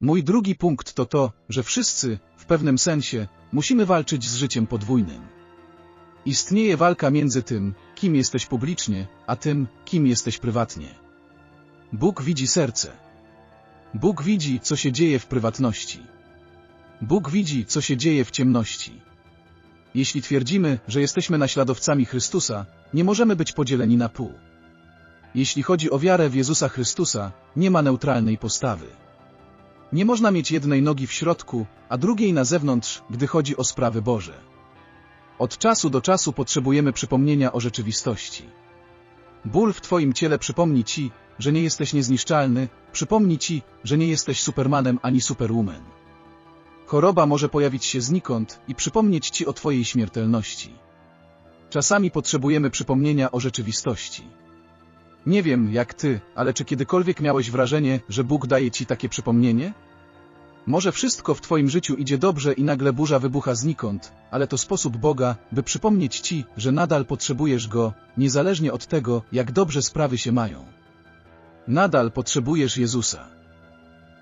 Mój drugi punkt to to, że wszyscy, w pewnym sensie, musimy walczyć z życiem podwójnym. Istnieje walka między tym, kim jesteś publicznie, a tym, kim jesteś prywatnie. Bóg widzi serce. Bóg widzi, co się dzieje w prywatności. Bóg widzi, co się dzieje w ciemności. Jeśli twierdzimy, że jesteśmy naśladowcami Chrystusa, nie możemy być podzieleni na pół. Jeśli chodzi o wiarę w Jezusa Chrystusa, nie ma neutralnej postawy. Nie można mieć jednej nogi w środku, a drugiej na zewnątrz, gdy chodzi o sprawy Boże. Od czasu do czasu potrzebujemy przypomnienia o rzeczywistości. Ból w Twoim ciele przypomni Ci, że nie jesteś niezniszczalny, przypomni Ci, że nie jesteś Supermanem ani Superwoman. Choroba może pojawić się znikąd i przypomnieć Ci o Twojej śmiertelności. Czasami potrzebujemy przypomnienia o rzeczywistości. Nie wiem, jak Ty, ale czy kiedykolwiek miałeś wrażenie, że Bóg daje Ci takie przypomnienie? Może wszystko w Twoim życiu idzie dobrze i nagle burza wybucha znikąd, ale to sposób Boga, by przypomnieć Ci, że nadal potrzebujesz Go, niezależnie od tego, jak dobrze sprawy się mają. Nadal potrzebujesz Jezusa.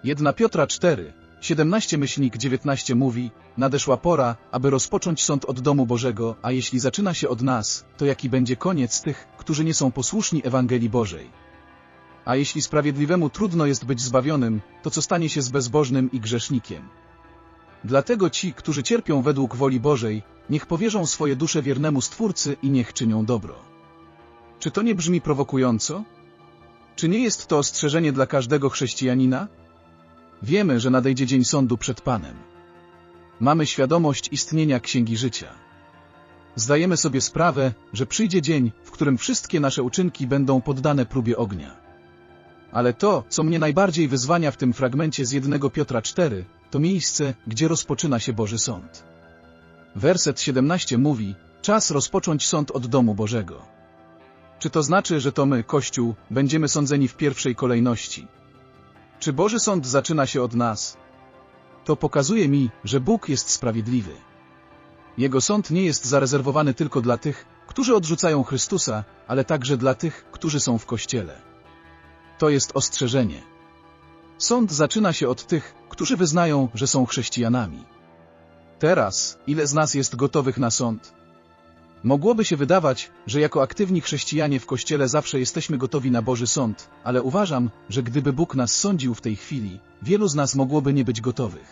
1 Piotra 4, 17 myślnik 19 mówi, nadeszła pora, aby rozpocząć sąd od domu Bożego, a jeśli zaczyna się od nas, to jaki będzie koniec tych, którzy nie są posłuszni Ewangelii Bożej. A jeśli sprawiedliwemu trudno jest być zbawionym, to co stanie się z bezbożnym i grzesznikiem? Dlatego ci, którzy cierpią według woli Bożej, niech powierzą swoje dusze wiernemu Stwórcy i niech czynią dobro. Czy to nie brzmi prowokująco? Czy nie jest to ostrzeżenie dla każdego chrześcijanina? Wiemy, że nadejdzie dzień sądu przed Panem. Mamy świadomość istnienia Księgi Życia. Zdajemy sobie sprawę, że przyjdzie dzień, w którym wszystkie nasze uczynki będą poddane próbie ognia. Ale to, co mnie najbardziej wyzwania w tym fragmencie z 1 Piotra 4, to miejsce, gdzie rozpoczyna się Boży Sąd. Werset 17 mówi, czas rozpocząć sąd od domu Bożego. Czy to znaczy, że to my, Kościół, będziemy sądzeni w pierwszej kolejności? Czy Boży Sąd zaczyna się od nas? To pokazuje mi, że Bóg jest sprawiedliwy. Jego sąd nie jest zarezerwowany tylko dla tych, którzy odrzucają Chrystusa, ale także dla tych, którzy są w Kościele. To jest ostrzeżenie. Sąd zaczyna się od tych, którzy wyznają, że są chrześcijanami. Teraz, ile z nas jest gotowych na sąd? Mogłoby się wydawać, że jako aktywni chrześcijanie w Kościele zawsze jesteśmy gotowi na Boży Sąd, ale uważam, że gdyby Bóg nas sądził w tej chwili, wielu z nas mogłoby nie być gotowych.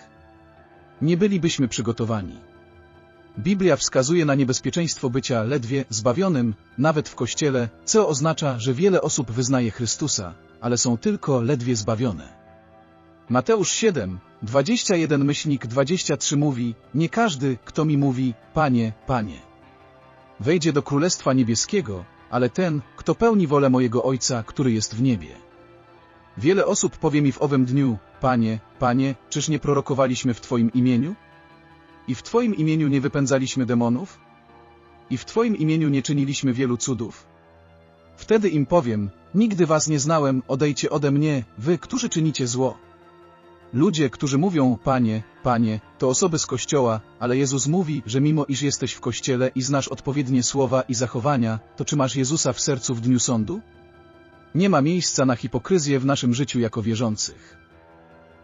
Nie bylibyśmy przygotowani. Biblia wskazuje na niebezpieczeństwo bycia ledwie zbawionym, nawet w Kościele, co oznacza, że wiele osób wyznaje Chrystusa, ale są tylko ledwie zbawione. Mateusz 7, 21 myślnik 23 mówi, nie każdy, kto mi mówi, Panie, Panie. Wejdzie do Królestwa Niebieskiego, ale ten, kto pełni wolę mojego Ojca, który jest w niebie. Wiele osób powie mi w owym dniu, Panie, Panie, czyż nie prorokowaliśmy w Twoim imieniu? I w Twoim imieniu nie wypędzaliśmy demonów? I w Twoim imieniu nie czyniliśmy wielu cudów? Wtedy im powiem, nigdy was nie znałem, odejdźcie ode mnie, wy, którzy czynicie zło. Ludzie, którzy mówią, Panie, Panie, to osoby z Kościoła, ale Jezus mówi, że mimo iż jesteś w Kościele i znasz odpowiednie słowa i zachowania, to czy masz Jezusa w sercu w dniu sądu? Nie ma miejsca na hipokryzję w naszym życiu jako wierzących.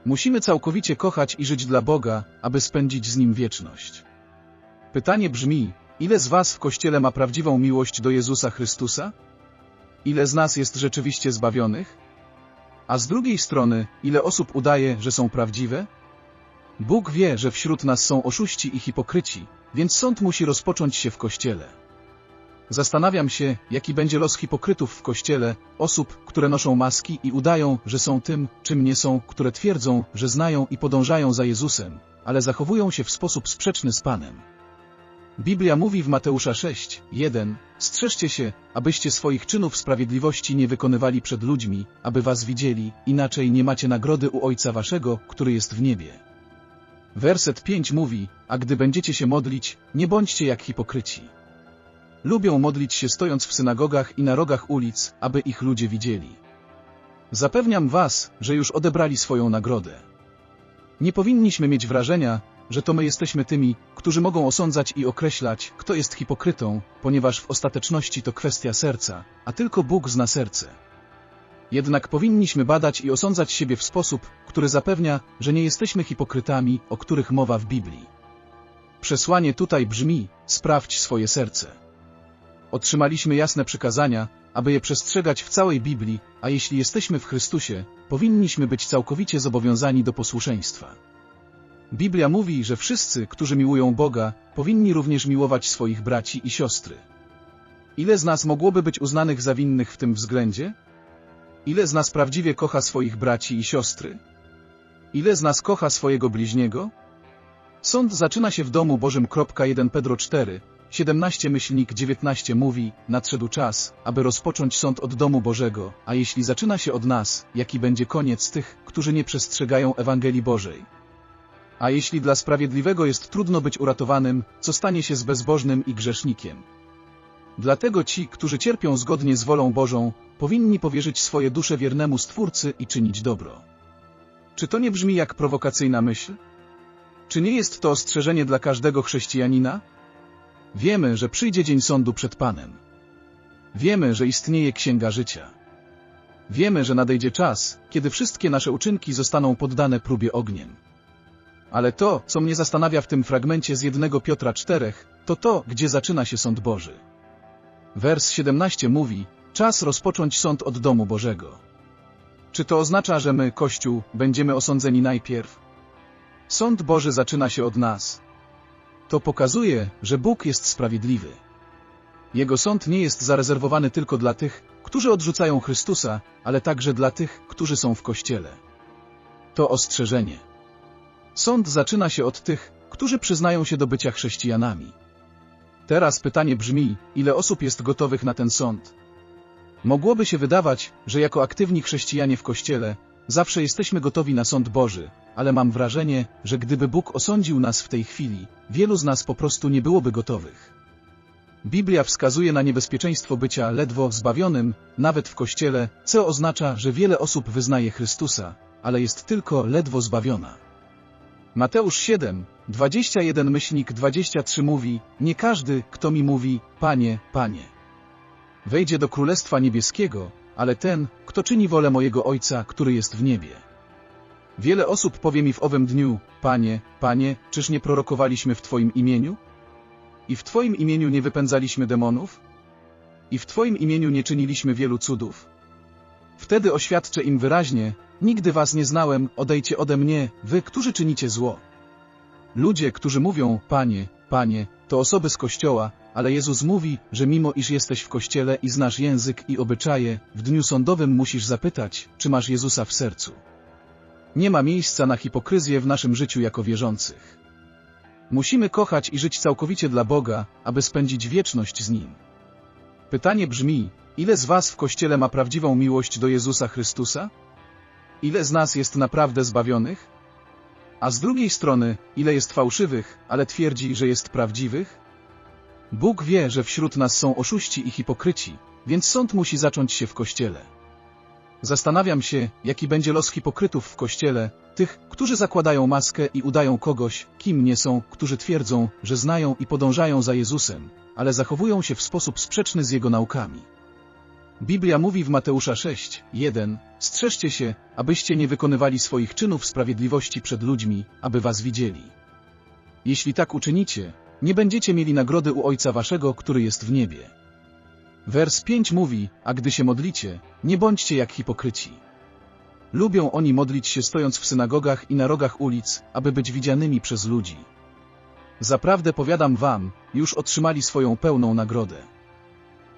Musimy całkowicie kochać i żyć dla Boga, aby spędzić z Nim wieczność. Pytanie brzmi, ile z Was w Kościele ma prawdziwą miłość do Jezusa Chrystusa? Ile z nas jest rzeczywiście zbawionych? A z drugiej strony, ile osób udaje, że są prawdziwe? Bóg wie, że wśród nas są oszuści i hipokryci, więc sąd musi rozpocząć się w Kościele. Zastanawiam się, jaki będzie los hipokrytów w Kościele, osób, które noszą maski i udają, że są tym, czym nie są, które twierdzą, że znają i podążają za Jezusem, ale zachowują się w sposób sprzeczny z Panem. Biblia mówi w Mateusza 6, 1, strzeżcie się, abyście swoich czynów sprawiedliwości nie wykonywali przed ludźmi, aby was widzieli, inaczej nie macie nagrody u Ojca waszego, który jest w niebie. Werset 5 mówi, a gdy będziecie się modlić, nie bądźcie jak hipokryci. Lubią modlić się stojąc w synagogach i na rogach ulic, aby ich ludzie widzieli. Zapewniam was, że już odebrali swoją nagrodę. Nie powinniśmy mieć wrażenia, że to my jesteśmy tymi, którzy mogą osądzać i określać, kto jest hipokrytą, ponieważ w ostateczności to kwestia serca, a tylko Bóg zna serce. Jednak powinniśmy badać i osądzać siebie w sposób, który zapewnia, że nie jesteśmy hipokrytami, o których mowa w Biblii. Przesłanie tutaj brzmi: sprawdź swoje serce. Otrzymaliśmy jasne przykazania, aby je przestrzegać w całej Biblii, a jeśli jesteśmy w Chrystusie, powinniśmy być całkowicie zobowiązani do posłuszeństwa. Biblia mówi, że wszyscy, którzy miłują Boga, powinni również miłować swoich braci i siostry. Ile z nas mogłoby być uznanych za winnych w tym względzie? Ile z nas prawdziwie kocha swoich braci i siostry? Ile z nas kocha swojego bliźniego? Sąd zaczyna się w domu Bożym. 1 Pedro 4, 17 myślnik 19 mówi, nadszedł czas, aby rozpocząć sąd od domu Bożego, a jeśli zaczyna się od nas, jaki będzie koniec tych, którzy nie przestrzegają Ewangelii Bożej? A jeśli dla sprawiedliwego jest trudno być uratowanym, co stanie się z bezbożnym i grzesznikiem? Dlatego ci, którzy cierpią zgodnie z wolą Bożą, powinni powierzyć swoje dusze wiernemu Stwórcy i czynić dobro. Czy to nie brzmi jak prowokacyjna myśl? Czy nie jest to ostrzeżenie dla każdego chrześcijanina? Wiemy, że przyjdzie dzień sądu przed Panem. Wiemy, że istnieje Księga Życia. Wiemy, że nadejdzie czas, kiedy wszystkie nasze uczynki zostaną poddane próbie ogniem. Ale to, co mnie zastanawia w tym fragmencie z 1 Piotra 4, to to, gdzie zaczyna się sąd Boży. Wers 17 mówi, czas rozpocząć sąd od domu Bożego. Czy to oznacza, że my, Kościół, będziemy osądzeni najpierw? Sąd Boży zaczyna się od nas. To pokazuje, że Bóg jest sprawiedliwy. Jego sąd nie jest zarezerwowany tylko dla tych, którzy odrzucają Chrystusa, ale także dla tych, którzy są w Kościele. To ostrzeżenie. Sąd zaczyna się od tych, którzy przyznają się do bycia chrześcijanami. Teraz pytanie brzmi, ile osób jest gotowych na ten sąd? Mogłoby się wydawać, że jako aktywni chrześcijanie w Kościele zawsze jesteśmy gotowi na sąd Boży, ale mam wrażenie, że gdyby Bóg osądził nas w tej chwili, wielu z nas po prostu nie byłoby gotowych. Biblia wskazuje na niebezpieczeństwo bycia ledwo zbawionym, nawet w Kościele, co oznacza, że wiele osób wyznaje Chrystusa, ale jest tylko ledwo zbawiona. Mateusz 7, 21 myślnik 23 mówi, nie każdy, kto mi mówi, Panie, Panie. Wejdzie do Królestwa Niebieskiego, ale ten, kto czyni wolę mojego Ojca, który jest w niebie. Wiele osób powie mi w owym dniu, Panie, Panie, czyż nie prorokowaliśmy w Twoim imieniu? I w Twoim imieniu nie wypędzaliśmy demonów? I w Twoim imieniu nie czyniliśmy wielu cudów? Wtedy oświadczę im wyraźnie, nigdy was nie znałem, odejdźcie ode mnie, wy, którzy czynicie zło. Ludzie, którzy mówią, Panie, Panie, to osoby z Kościoła, ale Jezus mówi, że mimo iż jesteś w Kościele i znasz język i obyczaje, w dniu sądowym musisz zapytać, czy masz Jezusa w sercu. Nie ma miejsca na hipokryzję w naszym życiu jako wierzących. Musimy kochać i żyć całkowicie dla Boga, aby spędzić wieczność z Nim. Pytanie brzmi, ile z Was w Kościele ma prawdziwą miłość do Jezusa Chrystusa? Ile z nas jest naprawdę zbawionych? A z drugiej strony, ile jest fałszywych, ale twierdzi, że jest prawdziwych? Bóg wie, że wśród nas są oszuści i hipokryci, więc sąd musi zacząć się w Kościele. Zastanawiam się, jaki będzie los hipokrytów w Kościele, tych, którzy zakładają maskę i udają kogoś, kim nie są, którzy twierdzą, że znają i podążają za Jezusem, ale zachowują się w sposób sprzeczny z Jego naukami. Biblia mówi w Mateusza 6, 1, strzeżcie się, abyście nie wykonywali swoich czynów sprawiedliwości przed ludźmi, aby was widzieli. Jeśli tak uczynicie, nie będziecie mieli nagrody u Ojca Waszego, który jest w niebie. Wers 5 mówi, a gdy się modlicie, nie bądźcie jak hipokryci. Lubią oni modlić się stojąc w synagogach i na rogach ulic, aby być widzianymi przez ludzi. Zaprawdę powiadam wam, już otrzymali swoją pełną nagrodę.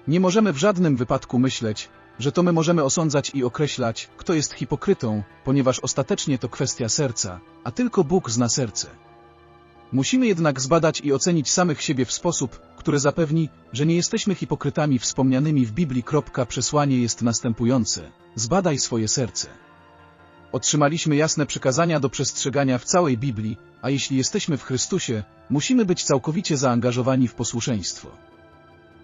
Nie możemy w żadnym wypadku myśleć, że to my możemy osądzać i określać, kto jest hipokrytą, ponieważ ostatecznie to kwestia serca, a tylko Bóg zna serce. Musimy jednak zbadać i ocenić samych siebie w sposób, który zapewni, że nie jesteśmy hipokrytami wspomnianymi w Biblii. Przesłanie jest następujące. Zbadaj swoje serce. Otrzymaliśmy jasne przykazania do przestrzegania w całej Biblii, a jeśli jesteśmy w Chrystusie, musimy być całkowicie zaangażowani w posłuszeństwo.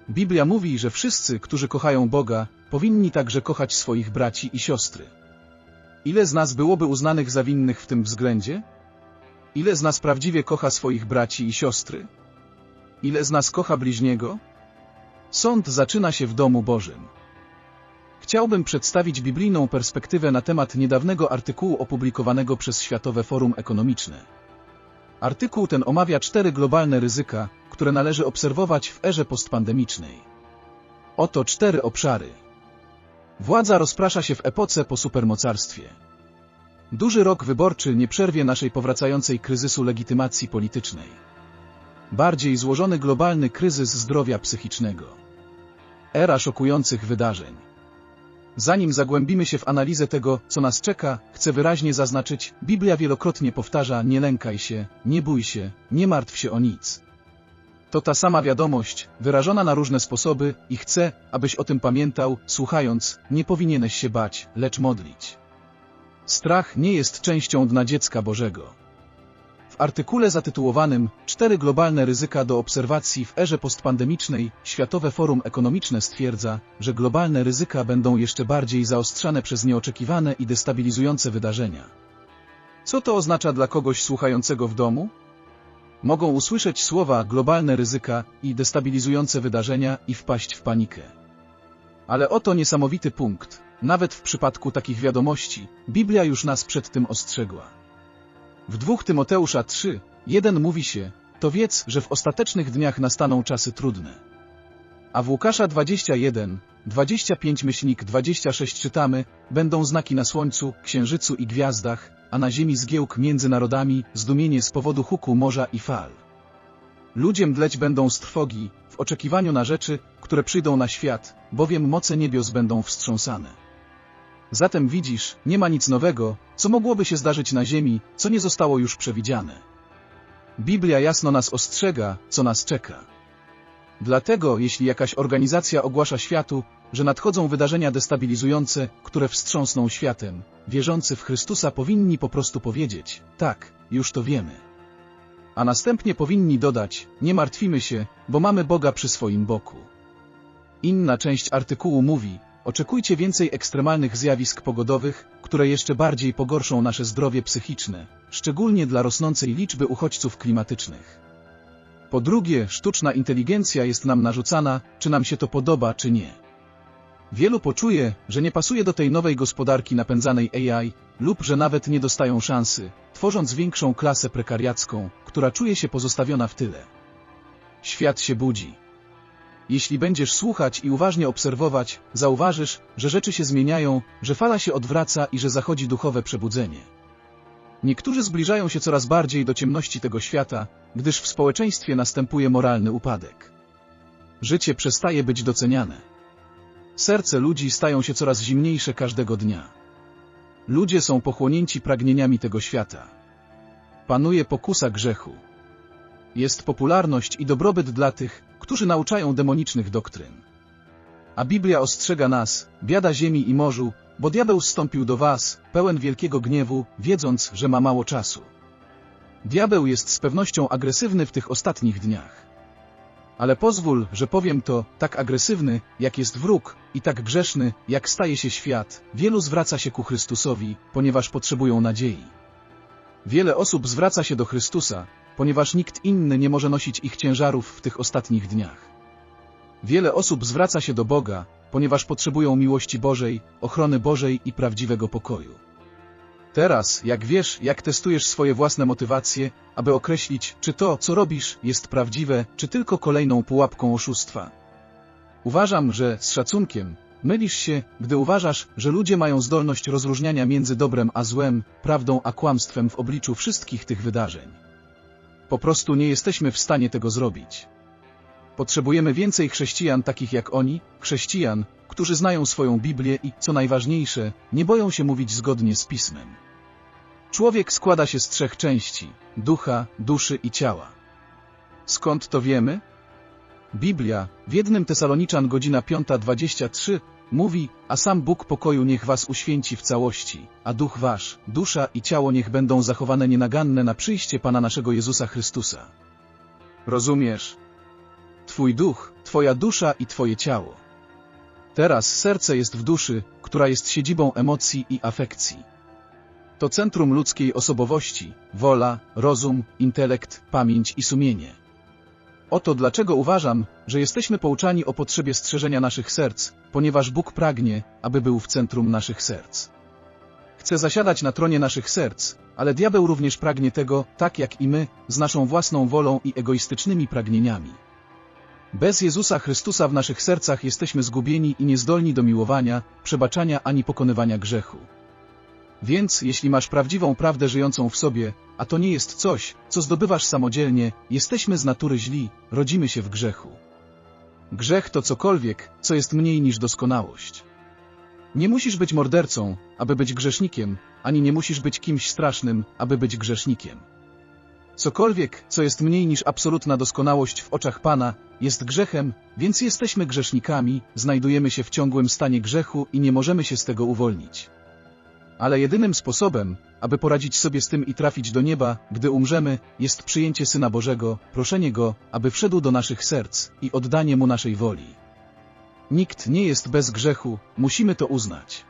Biblia mówi, że wszyscy, którzy kochają Boga, powinni także kochać swoich braci i siostry. Ile z nas byłoby uznanych za winnych w tym względzie? Ile z nas prawdziwie kocha swoich braci i siostry? Ile z nas kocha bliźniego? Sąd zaczyna się w domu Bożym. Chciałbym przedstawić biblijną perspektywę na temat niedawnego artykułu opublikowanego przez Światowe Forum Ekonomiczne. Artykuł ten omawia cztery globalne ryzyka, które należy obserwować w erze postpandemicznej. Oto cztery obszary. Władza rozprasza się w epoce po supermocarstwie. Duży rok wyborczy nie przerwie naszej powracającej kryzysu legitymacji politycznej. Bardziej złożony globalny kryzys zdrowia psychicznego. Era szokujących wydarzeń. Zanim zagłębimy się w analizę tego, co nas czeka, chcę wyraźnie zaznaczyć, Biblia wielokrotnie powtarza nie lękaj się, nie bój się, nie martw się o nic. To ta sama wiadomość, wyrażona na różne sposoby i chcę, abyś o tym pamiętał, słuchając, nie powinieneś się bać, lecz modlić. Strach nie jest częścią dna dziecka Bożego. W artykule zatytułowanym Cztery globalne ryzyka do obserwacji w erze postpandemicznej Światowe Forum Ekonomiczne stwierdza, że globalne ryzyka będą jeszcze bardziej zaostrzane przez nieoczekiwane i destabilizujące wydarzenia. Co to oznacza dla kogoś słuchającego w domu? Mogą usłyszeć słowa globalne ryzyka i destabilizujące wydarzenia i wpaść w panikę. Ale oto niesamowity punkt. Nawet w przypadku takich wiadomości, Biblia już nas przed tym ostrzegła. W 2 Tymoteusza 3, 1 mówi się, to wiedz, że w ostatecznych dniach nastaną czasy trudne. A w Łukasza 21, 25 myślnik 26 czytamy, będą znaki na słońcu, księżycu i gwiazdach, a na ziemi zgiełk między narodami, zdumienie z powodu huku morza i fal. Ludzie mdleć będą z trwogi, w oczekiwaniu na rzeczy, które przyjdą na świat, bowiem moce niebios będą wstrząsane. Zatem widzisz, nie ma nic nowego, co mogłoby się zdarzyć na ziemi, co nie zostało już przewidziane. Biblia jasno nas ostrzega, co nas czeka. Dlatego, jeśli jakaś organizacja ogłasza światu, że nadchodzą wydarzenia destabilizujące, które wstrząsną światem, wierzący w Chrystusa powinni po prostu powiedzieć, tak, już to wiemy. A następnie powinni dodać, nie martwimy się, bo mamy Boga przy swoim boku. Inna część artykułu mówi, oczekujcie więcej ekstremalnych zjawisk pogodowych, które jeszcze bardziej pogorszą nasze zdrowie psychiczne, szczególnie dla rosnącej liczby uchodźców klimatycznych. Po drugie, sztuczna inteligencja jest nam narzucana, czy nam się to podoba, czy nie. Wielu poczuje, że nie pasuje do tej nowej gospodarki napędzanej AI, lub że nawet nie dostają szansy, tworząc większą klasę prekariacką, która czuje się pozostawiona w tyle. Świat się budzi. Jeśli będziesz słuchać i uważnie obserwować, zauważysz, że rzeczy się zmieniają, że fala się odwraca i że zachodzi duchowe przebudzenie. Niektórzy zbliżają się coraz bardziej do ciemności tego świata, gdyż w społeczeństwie następuje moralny upadek. Życie przestaje być doceniane. Serce ludzi stają się coraz zimniejsze każdego dnia. Ludzie są pochłonięci pragnieniami tego świata. Panuje pokusa grzechu. Jest popularność i dobrobyt dla tych, którzy nauczają demonicznych doktryn. A Biblia ostrzega nas, biada ziemi i morzu, bo diabeł zstąpił do was, pełen wielkiego gniewu, wiedząc, że ma mało czasu. Diabeł jest z pewnością agresywny w tych ostatnich dniach. Ale pozwól, że powiem to, tak agresywny, jak jest wróg, i tak grzeszny, jak staje się świat, wielu zwraca się ku Chrystusowi, ponieważ potrzebują nadziei. Wiele osób zwraca się do Chrystusa, ponieważ nikt inny nie może nosić ich ciężarów w tych ostatnich dniach. Wiele osób zwraca się do Boga, ponieważ potrzebują miłości Bożej, ochrony Bożej i prawdziwego pokoju. Teraz, jak wiesz, jak testujesz swoje własne motywacje, aby określić, czy to, co robisz, jest prawdziwe, czy tylko kolejną pułapką oszustwa. Uważam, że, z szacunkiem, mylisz się, gdy uważasz, że ludzie mają zdolność rozróżniania między dobrem a złem, prawdą a kłamstwem w obliczu wszystkich tych wydarzeń. Po prostu nie jesteśmy w stanie tego zrobić. Potrzebujemy więcej chrześcijan takich jak oni, chrześcijan, którzy znają swoją Biblię i, co najważniejsze, nie boją się mówić zgodnie z Pismem. Człowiek składa się z trzech części – ducha, duszy i ciała. Skąd to wiemy? Biblia, w jednym Tesaloniczan godzina 5.23, mówi, a sam Bóg pokoju niech was uświęci w całości, a duch wasz, dusza i ciało niech będą zachowane nienaganne na przyjście Pana naszego Jezusa Chrystusa. Rozumiesz? Twój duch, twoja dusza i twoje ciało. Teraz serce jest w duszy, która jest siedzibą emocji i afekcji. To centrum ludzkiej osobowości, wola, rozum, intelekt, pamięć i sumienie. Oto dlaczego uważam, że jesteśmy pouczani o potrzebie strzeżenia naszych serc, ponieważ Bóg pragnie, aby był w centrum naszych serc. Chce zasiadać na tronie naszych serc, ale diabeł również pragnie tego, tak jak i my, z naszą własną wolą i egoistycznymi pragnieniami. Bez Jezusa Chrystusa w naszych sercach jesteśmy zgubieni i niezdolni do miłowania, przebaczania ani pokonywania grzechu. Więc, jeśli masz prawdziwą prawdę żyjącą w sobie, a to nie jest coś, co zdobywasz samodzielnie, jesteśmy z natury źli, rodzimy się w grzechu. Grzech to cokolwiek, co jest mniej niż doskonałość. Nie musisz być mordercą, aby być grzesznikiem, ani nie musisz być kimś strasznym, aby być grzesznikiem. Cokolwiek, co jest mniej niż absolutna doskonałość w oczach Pana, jest grzechem, więc jesteśmy grzesznikami, znajdujemy się w ciągłym stanie grzechu i nie możemy się z tego uwolnić. Ale jedynym sposobem, aby poradzić sobie z tym i trafić do nieba, gdy umrzemy, jest przyjęcie Syna Bożego, proszenie Go, aby wszedł do naszych serc i oddanie Mu naszej woli. Nikt nie jest bez grzechu, musimy to uznać.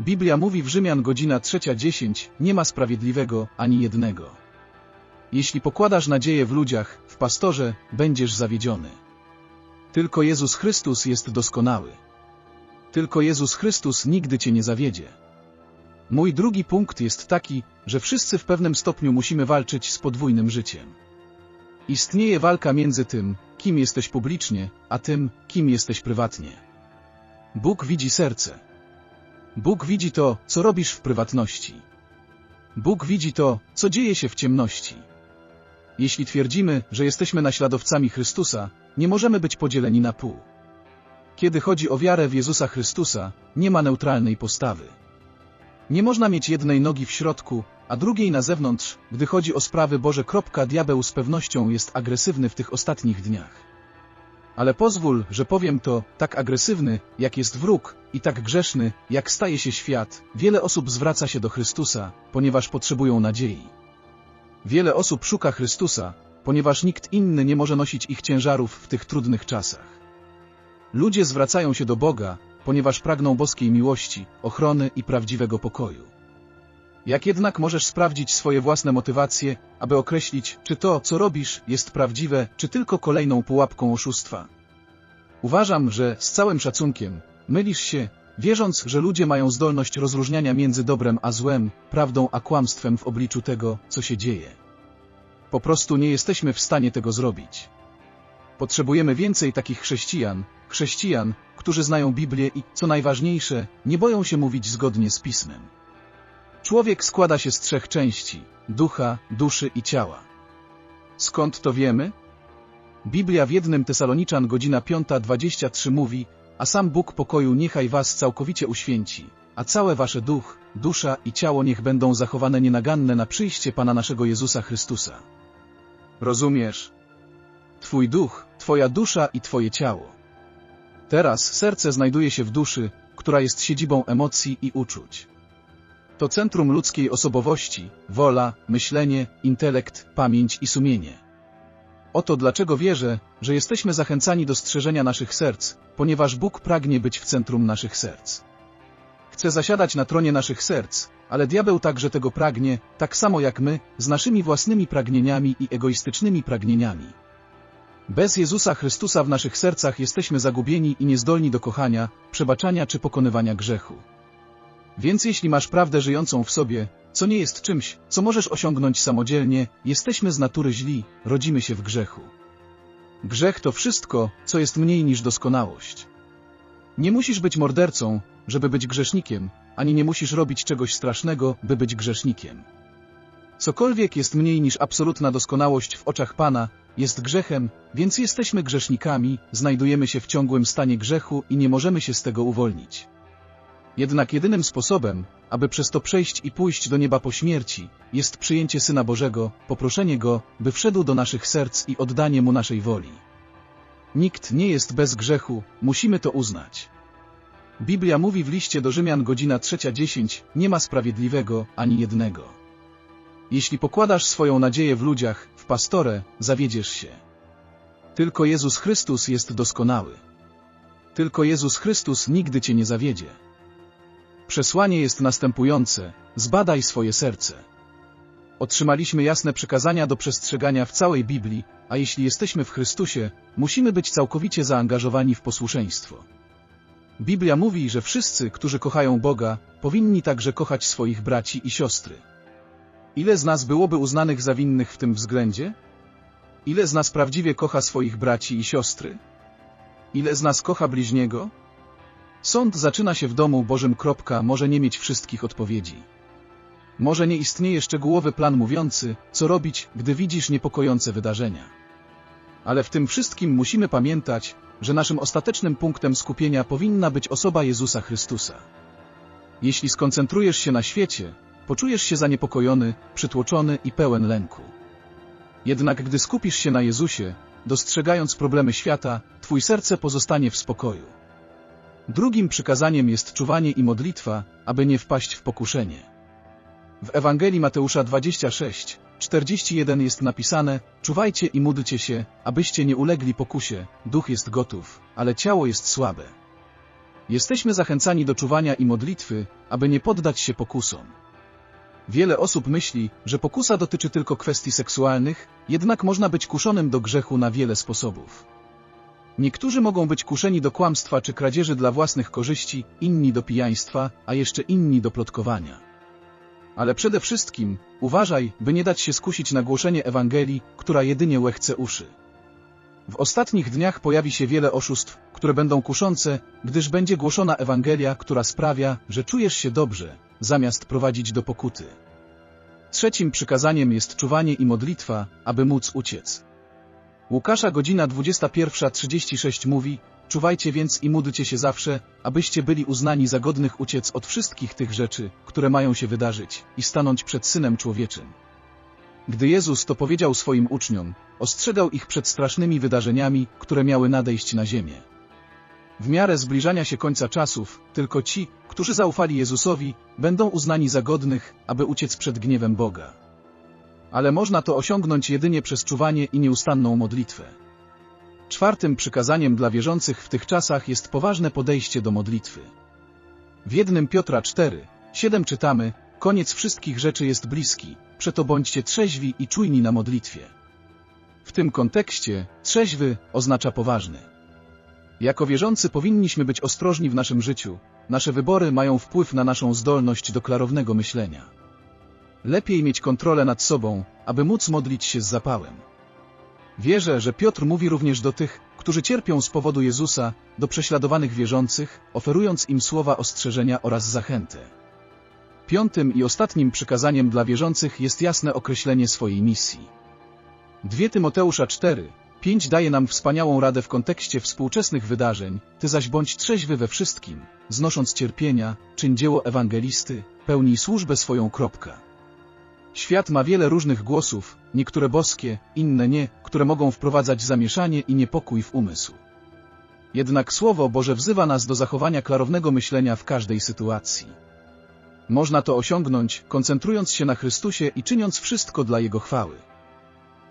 Biblia mówi w Rzymian godzina 3.10, nie ma sprawiedliwego, ani jednego. Jeśli pokładasz nadzieję w ludziach, w pastorze, będziesz zawiedziony. Tylko Jezus Chrystus jest doskonały. Tylko Jezus Chrystus nigdy cię nie zawiedzie. Mój drugi punkt jest taki, że wszyscy w pewnym stopniu musimy walczyć z podwójnym życiem. Istnieje walka między tym, kim jesteś publicznie, a tym, kim jesteś prywatnie. Bóg widzi serce. Bóg widzi to, co robisz w prywatności. Bóg widzi to, co dzieje się w ciemności. Jeśli twierdzimy, że jesteśmy naśladowcami Chrystusa, nie możemy być podzieleni na pół. Kiedy chodzi o wiarę w Jezusa Chrystusa, nie ma neutralnej postawy. Nie można mieć jednej nogi w środku, a drugiej na zewnątrz, gdy chodzi o sprawy Boże. Diabeł z pewnością jest agresywny w tych ostatnich dniach. Ale pozwól, że powiem to, tak agresywny, jak jest wróg, i tak grzeszny, jak staje się świat, wiele osób zwraca się do Chrystusa, ponieważ potrzebują nadziei. Wiele osób szuka Chrystusa, ponieważ nikt inny nie może nosić ich ciężarów w tych trudnych czasach. Ludzie zwracają się do Boga, ponieważ pragną boskiej miłości, ochrony i prawdziwego pokoju. Jak jednak możesz sprawdzić swoje własne motywacje, aby określić, czy to, co robisz, jest prawdziwe, czy tylko kolejną pułapką oszustwa? Uważam, że, z całym szacunkiem, mylisz się, wierząc, że ludzie mają zdolność rozróżniania między dobrem a złem, prawdą a kłamstwem w obliczu tego, co się dzieje. Po prostu nie jesteśmy w stanie tego zrobić. Potrzebujemy więcej takich chrześcijan, chrześcijan, którzy znają Biblię i, co najważniejsze, nie boją się mówić zgodnie z Pismem. Człowiek składa się z trzech części ducha, duszy i ciała. Skąd to wiemy? Biblia w jednym Tesaloniczan godzina 5.23 mówi, a sam Bóg pokoju niechaj was całkowicie uświęci, a całe wasze duch, dusza i ciało niech będą zachowane nienaganne na przyjście Pana naszego Jezusa Chrystusa. Rozumiesz? Twój duch, twoja dusza i twoje ciało. Teraz serce znajduje się w duszy, która jest siedzibą emocji i uczuć. To centrum ludzkiej osobowości, wola, myślenie, intelekt, pamięć i sumienie. Oto dlaczego wierzę, że jesteśmy zachęcani do strzeżenia naszych serc, ponieważ Bóg pragnie być w centrum naszych serc. Chce zasiadać na tronie naszych serc, ale diabeł także tego pragnie, tak samo jak my, z naszymi własnymi pragnieniami i egoistycznymi pragnieniami. Bez Jezusa Chrystusa w naszych sercach jesteśmy zagubieni i niezdolni do kochania, przebaczania czy pokonywania grzechu. Więc jeśli masz prawdę żyjącą w sobie, co nie jest czymś, co możesz osiągnąć samodzielnie, jesteśmy z natury źli, rodzimy się w grzechu. Grzech to wszystko, co jest mniej niż doskonałość. Nie musisz być mordercą, żeby być grzesznikiem, ani nie musisz robić czegoś strasznego, by być grzesznikiem. Cokolwiek jest mniej niż absolutna doskonałość w oczach Pana, jest grzechem, więc jesteśmy grzesznikami, znajdujemy się w ciągłym stanie grzechu i nie możemy się z tego uwolnić. Jednak jedynym sposobem, aby przez to przejść i pójść do nieba po śmierci, jest przyjęcie Syna Bożego, poproszenie Go, by wszedł do naszych serc i oddanie Mu naszej woli. Nikt nie jest bez grzechu, musimy to uznać. Biblia mówi w liście do Rzymian godzina 3.10, nie ma sprawiedliwego, ani jednego. Jeśli pokładasz swoją nadzieję w ludziach, w pastorę, zawiedziesz się. Tylko Jezus Chrystus jest doskonały. Tylko Jezus Chrystus nigdy cię nie zawiedzie. Przesłanie jest następujące: zbadaj swoje serce. Otrzymaliśmy jasne przykazania do przestrzegania w całej Biblii, a jeśli jesteśmy w Chrystusie, musimy być całkowicie zaangażowani w posłuszeństwo. Biblia mówi, że wszyscy, którzy kochają Boga, powinni także kochać swoich braci i siostry. Ile z nas byłoby uznanych za winnych w tym względzie? Ile z nas prawdziwie kocha swoich braci i siostry? Ile z nas kocha bliźniego? Sąd zaczyna się w domu Bożym. Może nie mieć wszystkich odpowiedzi. Może nie istnieje szczegółowy plan mówiący, co robić, gdy widzisz niepokojące wydarzenia. Ale w tym wszystkim musimy pamiętać, że naszym ostatecznym punktem skupienia powinna być osoba Jezusa Chrystusa. Jeśli skoncentrujesz się na świecie, poczujesz się zaniepokojony, przytłoczony i pełen lęku. Jednak gdy skupisz się na Jezusie, dostrzegając problemy świata, Twój serce pozostanie w spokoju. Drugim przykazaniem jest czuwanie i modlitwa, aby nie wpaść w pokuszenie. W Ewangelii Mateusza 26, 41 jest napisane, czuwajcie i módlcie się, abyście nie ulegli pokusie, duch jest gotów, ale ciało jest słabe. Jesteśmy zachęcani do czuwania i modlitwy, aby nie poddać się pokusom. Wiele osób myśli, że pokusa dotyczy tylko kwestii seksualnych, jednak można być kuszonym do grzechu na wiele sposobów. Niektórzy mogą być kuszeni do kłamstwa czy kradzieży dla własnych korzyści, inni do pijaństwa, a jeszcze inni do plotkowania. Ale przede wszystkim uważaj, by nie dać się skusić na głoszenie Ewangelii, która jedynie łechce uszy. W ostatnich dniach pojawi się wiele oszustw, które będą kuszące, gdyż będzie głoszona Ewangelia, która sprawia, że czujesz się dobrze, zamiast prowadzić do pokuty. Trzecim przykazaniem jest czuwanie i modlitwa, aby móc uciec. Łukasza godzina 21.36 mówi, Czuwajcie więc i módlcie się zawsze, abyście byli uznani za godnych uciec od wszystkich tych rzeczy, które mają się wydarzyć, i stanąć przed Synem Człowieczym. Gdy Jezus to powiedział swoim uczniom, ostrzegał ich przed strasznymi wydarzeniami, które miały nadejść na ziemię. W miarę zbliżania się końca czasów, tylko ci, którzy zaufali Jezusowi, będą uznani za godnych, aby uciec przed gniewem Boga. Ale można to osiągnąć jedynie przez czuwanie i nieustanną modlitwę. Czwartym przykazaniem dla wierzących w tych czasach jest poważne podejście do modlitwy. W jednym Piotra 4, 7 czytamy, koniec wszystkich rzeczy jest bliski, przeto bądźcie trzeźwi i czujni na modlitwie. W tym kontekście trzeźwy oznacza poważny. Jako wierzący powinniśmy być ostrożni w naszym życiu, nasze wybory mają wpływ na naszą zdolność do klarownego myślenia. Lepiej mieć kontrolę nad sobą, aby móc modlić się z zapałem. Wierzę, że Piotr mówi również do tych, którzy cierpią z powodu Jezusa, do prześladowanych wierzących, oferując im słowa ostrzeżenia oraz zachęty. Piątym i ostatnim przykazaniem dla wierzących jest jasne określenie swojej misji. 2 Tymoteusza 4, 5 daje nam wspaniałą radę w kontekście współczesnych wydarzeń, ty zaś bądź trzeźwy we wszystkim, znosząc cierpienia, czyń dzieło ewangelisty, pełnij służbę swoją. Kropka. Świat ma wiele różnych głosów, niektóre boskie, inne nie, które mogą wprowadzać zamieszanie i niepokój w umysł. Jednak Słowo Boże wzywa nas do zachowania klarownego myślenia w każdej sytuacji. Można to osiągnąć, koncentrując się na Chrystusie i czyniąc wszystko dla Jego chwały.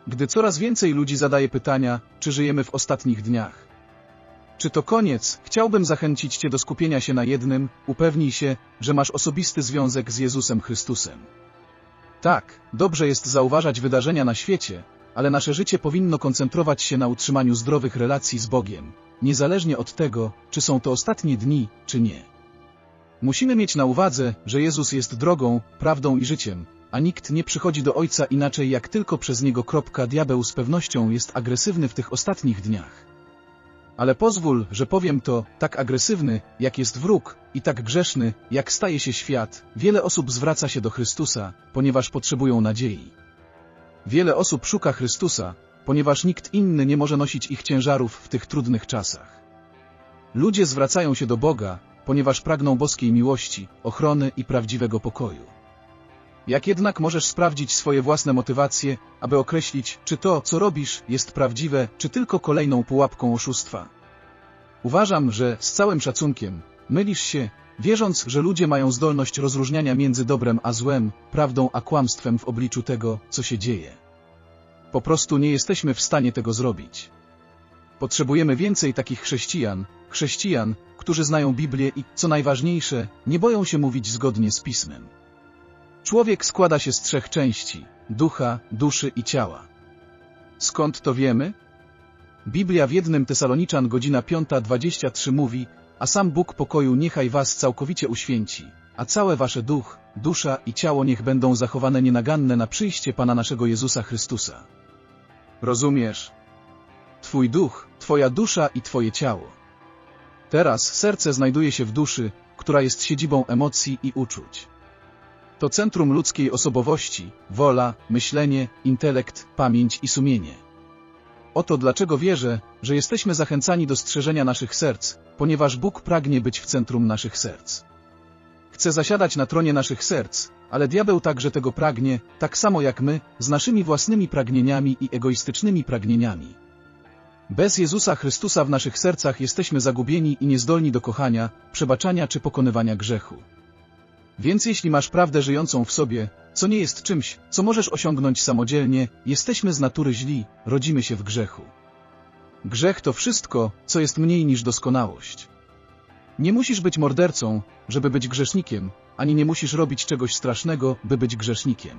Gdy coraz więcej ludzi zadaje pytania, czy żyjemy w ostatnich dniach. Czy to koniec? Chciałbym zachęcić Cię do skupienia się na jednym, upewnij się, że masz osobisty związek z Jezusem Chrystusem. Tak, dobrze jest zauważać wydarzenia na świecie, ale nasze życie powinno koncentrować się na utrzymaniu zdrowych relacji z Bogiem, niezależnie od tego, czy są to ostatnie dni, czy nie. Musimy mieć na uwadze, że Jezus jest drogą, prawdą i życiem, a nikt nie przychodzi do Ojca inaczej jak tylko przez Niego. Diabeł z pewnością jest agresywny w tych ostatnich dniach. Ale pozwól, że powiem to, tak agresywny, jak jest wróg, i tak grzeszny, jak staje się świat, wiele osób zwraca się do Chrystusa, ponieważ potrzebują nadziei. Wiele osób szuka Chrystusa, ponieważ nikt inny nie może nosić ich ciężarów w tych trudnych czasach. Ludzie zwracają się do Boga, ponieważ pragną boskiej miłości, ochrony i prawdziwego pokoju. Jak jednak możesz sprawdzić swoje własne motywacje, aby określić, czy to, co robisz, jest prawdziwe, czy tylko kolejną pułapką oszustwa? Uważam, że, z całym szacunkiem, mylisz się, wierząc, że ludzie mają zdolność rozróżniania między dobrem a złem, prawdą a kłamstwem w obliczu tego, co się dzieje. Po prostu nie jesteśmy w stanie tego zrobić. Potrzebujemy więcej takich chrześcijan, chrześcijan, którzy znają Biblię i, co najważniejsze, nie boją się mówić zgodnie z Pismem. Człowiek składa się z trzech części: ducha, duszy i ciała. Skąd to wiemy? Biblia w jednym Tesaloniczan godzina 5.23 mówi, a sam Bóg pokoju niechaj was całkowicie uświęci, a całe wasze duch, dusza i ciało niech będą zachowane nienaganne na przyjście Pana naszego Jezusa Chrystusa. Rozumiesz? Twój duch, twoja dusza i twoje ciało. Teraz serce znajduje się w duszy, która jest siedzibą emocji i uczuć. To centrum ludzkiej osobowości, wola, myślenie, intelekt, pamięć i sumienie. Oto dlaczego wierzę, że jesteśmy zachęcani do strzeżenia naszych serc, ponieważ Bóg pragnie być w centrum naszych serc. Chce zasiadać na tronie naszych serc, ale diabeł także tego pragnie, tak samo jak my, z naszymi własnymi pragnieniami i egoistycznymi pragnieniami. Bez Jezusa Chrystusa w naszych sercach jesteśmy zagubieni i niezdolni do kochania, przebaczania czy pokonywania grzechu. Więc jeśli masz prawdę żyjącą w sobie, co nie jest czymś, co możesz osiągnąć samodzielnie, jesteśmy z natury źli, rodzimy się w grzechu. Grzech to wszystko, co jest mniej niż doskonałość. Nie musisz być mordercą, żeby być grzesznikiem, ani nie musisz robić czegoś strasznego, by być grzesznikiem.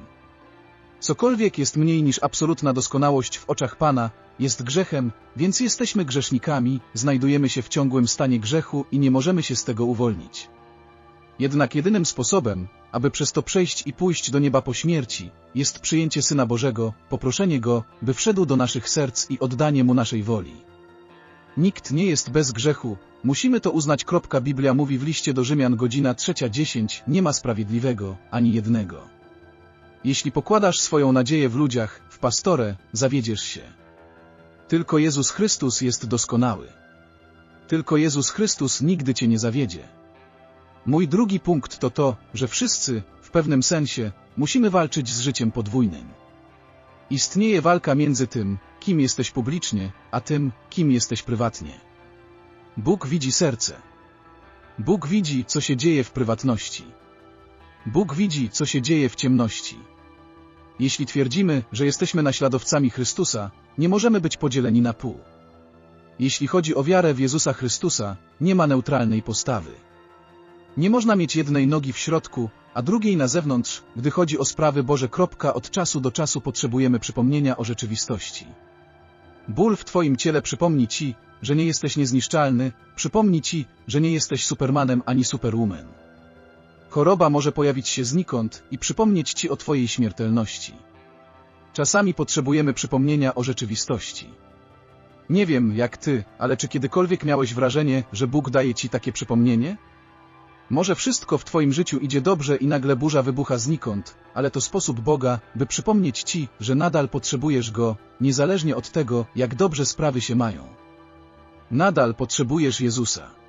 Cokolwiek jest mniej niż absolutna doskonałość w oczach Pana, jest grzechem, więc jesteśmy grzesznikami, znajdujemy się w ciągłym stanie grzechu i nie możemy się z tego uwolnić. Jednak jedynym sposobem, aby przez to przejść i pójść do nieba po śmierci, jest przyjęcie Syna Bożego, poproszenie Go, by wszedł do naszych serc i oddanie Mu naszej woli. Nikt nie jest bez grzechu, musimy to uznać. Biblia mówi w liście do Rzymian godzina 3.10 nie ma sprawiedliwego, ani jednego. Jeśli pokładasz swoją nadzieję w ludziach, w pastorę, zawiedziesz się. Tylko Jezus Chrystus jest doskonały. Tylko Jezus Chrystus nigdy cię nie zawiedzie. Mój drugi punkt to to, że wszyscy, w pewnym sensie, musimy walczyć z życiem podwójnym. Istnieje walka między tym, kim jesteś publicznie, a tym, kim jesteś prywatnie. Bóg widzi serce. Bóg widzi, co się dzieje w prywatności. Bóg widzi, co się dzieje w ciemności. Jeśli twierdzimy, że jesteśmy naśladowcami Chrystusa, nie możemy być podzieleni na pół. Jeśli chodzi o wiarę w Jezusa Chrystusa, nie ma neutralnej postawy. Nie można mieć jednej nogi w środku, a drugiej na zewnątrz, gdy chodzi o sprawy Boże. Od czasu do czasu potrzebujemy przypomnienia o rzeczywistości. Ból w Twoim ciele przypomni Ci, że nie jesteś niezniszczalny, przypomni Ci, że nie jesteś Supermanem ani Superwoman. Choroba może pojawić się znikąd i przypomnieć Ci o Twojej śmiertelności. Czasami potrzebujemy przypomnienia o rzeczywistości. Nie wiem, jak Ty, ale czy kiedykolwiek miałeś wrażenie, że Bóg daje Ci takie przypomnienie? Może wszystko w Twoim życiu idzie dobrze i nagle burza wybucha znikąd, ale to sposób Boga, by przypomnieć Ci, że nadal potrzebujesz Go, niezależnie od tego, jak dobrze sprawy się mają. Nadal potrzebujesz Jezusa.